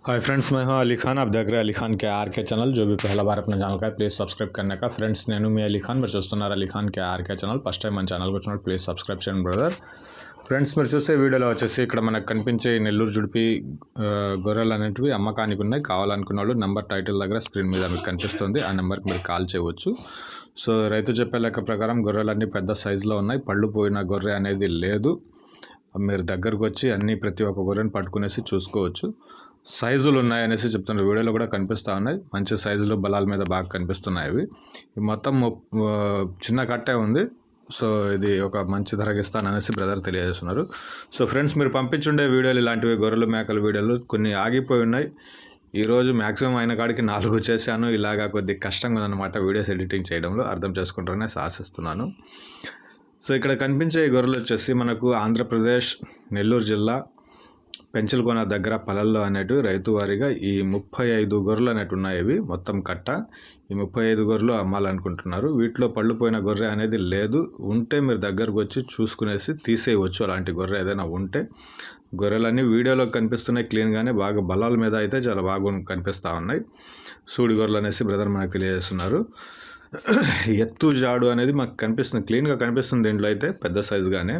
Hi friends मैं हूं अली खान आप देख रहे हैं अली खान के आर के चैनल जो भी पहला बार अपना ఛానల్ का है ప్లీజ్ సబ్స్క్రైబ్ करने का ఫ్రెండ్స్ నేను మీ అలీ ఖాన్ మీరు చూస్తున్నారు Ali Khan K RK channel first time మన ఛానల్కి వచ్చినప్పుడు ప్లీజ్ సబ్స్క్రైబ్ చేయండి బ్రదర్ ఫ్రెండ్స్ మీరు చూసే వీడియోలో వచ్చేసి ఇక్కడ మనకు కనిపించే ఈ నెల్లూరు జుడిపి ఆ, గొర్రెలు అనేటివి అమ్మకానికి ఉన్నాయి కావాలనుకున్న వాళ్ళు నెంబర్ టైటిల్ దగ్గర స్క్రీన్ మీద మీకు కనిపిస్తుంది ఆ నెంబర్కి మీరు కాల్ చేయవచ్చు సో రైతు చెప్పే లెక్క ప్రకారం గొర్రెలన్నీ పెద్ద సైజులో ఉన్నాయి పళ్ళు పోయిన గొర్రె అనేది లేదు మీరు దగ్గరకు వచ్చి అన్ని ప్రతి ఒక్క గొర్రెని పట్టుకునేసి చూసుకోవచ్చు సైజులు ఉన్నాయి అనేసి చెప్తున్నారు వీడియోలో కూడా కనిపిస్తూ ఉన్నాయి. మంచి సైజులు బలాల మీద బాగా కనిపిస్తున్నాయి ఇవి. మొత్తం చిన్న కట్టే ఉంది. సో ఇది ఒక మంచి ధరకి ఇస్తాననేసి బ్రదర్ తెలియజేస్తున్నారు. సో ఫ్రెండ్స్ మీరు పంపించుండే వీడియోలు ఇలాంటివి గొర్రెలు మేకల వీడియోలు కొన్ని ఆగిపోయి ఉన్నాయి. ఈరోజు మ్యాక్సిమం అయిన కాడికి నాలుగు చేశాను. ఇలాగా కొద్ది కష్టంగా ఉందన్నమాట వీడియోస్ ఎడిటింగ్ చేయడంలో. అర్థం చేసుకుంటారనే ఆశిస్తున్నాను. సో ఇక్కడ కనిపించే ఈ గొర్రెలు వచ్చేసి మనకు ఆంధ్రప్రదేశ్ నెల్లూరు జిల్లా పెంచలకొన దగ్గర పొలాల్లో అనేటివి రైతు వారిగా ఈ ముప్పై ఐదు గొర్రెలు అనేవి ఉన్నాయి ఇవి. మొత్తం కట్ట. ఈ ముప్పై ఐదు గొర్రెలు అమ్మాలనుకుంటున్నారు. వీటిలో పళ్ళు పోయిన గొర్రె అనేది లేదు. ఉంటే మీరు దగ్గరకు వచ్చి చూసుకునేసి తీసేయవచ్చు. అలాంటి గొర్రె ఏదైనా ఉంటే గొర్రెలన్నీ వీడియోలో కనిపిస్తున్నాయి. క్లీన్గానే బాగా బలాల మీద అయితే చాలా బాగా కనిపిస్తూ ఉన్నాయి. సూడి గొర్రెలు అనేసి బ్రదర్ మనకు తెలియజేస్తున్నారు. ఎత్తు జాడు అనేది మాకు కనిపిస్తుంది. క్లీన్గా కనిపిస్తుంది దీంట్లో అయితే పెద్ద సైజుగానే.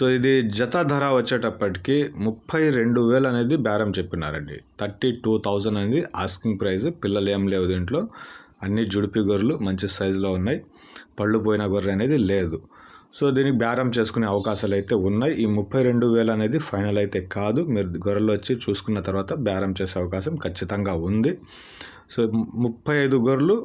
సో ఇది జత ధర వచ్చేటప్పటికి ముప్పై రెండు వేలు అనేది బేరం చెప్పినారండి. థర్టీ టూ థౌజండ్ అనేది ఆస్కింగ్ ప్రైస్. పిల్లలు ఏం లేవు దీంట్లో. అన్ని జుడిపి గొర్రెలు మంచి సైజులో ఉన్నాయి. పళ్ళు పోయిన గొర్రె అనేది లేదు. సో దీనికి బేరం చేసుకునే అవకాశాలు అయితే ఉన్నాయి. ఈ ముప్పై రెండు వేలు అనేది ఫైనల్ అయితే కాదు. మీరు గొర్రెలు వచ్చి చూసుకున్న తర్వాత బేరం చేసే అవకాశం ఖచ్చితంగా ఉంది. సో ముప్పై ఐదు గొర్రెలు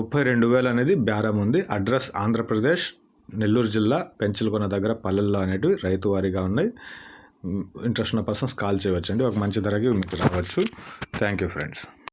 ముప్పై రెండు వేలు అనేది బేరం ఉంది. అడ్రస్ ఆంధ్రప్రదేశ్ నెల్లూరు జిల్లా పెంచలకొన దగ్గర పల్లెల్లో అనేటివి రైతు వారీగా ఉన్నాయి. ఇంట్రెస్ట్ ఉన్న పర్సన్స్ కాల్ చేయవచ్చండి. ఒక మంచి ధరకి మీకు రావచ్చు. Thank you friends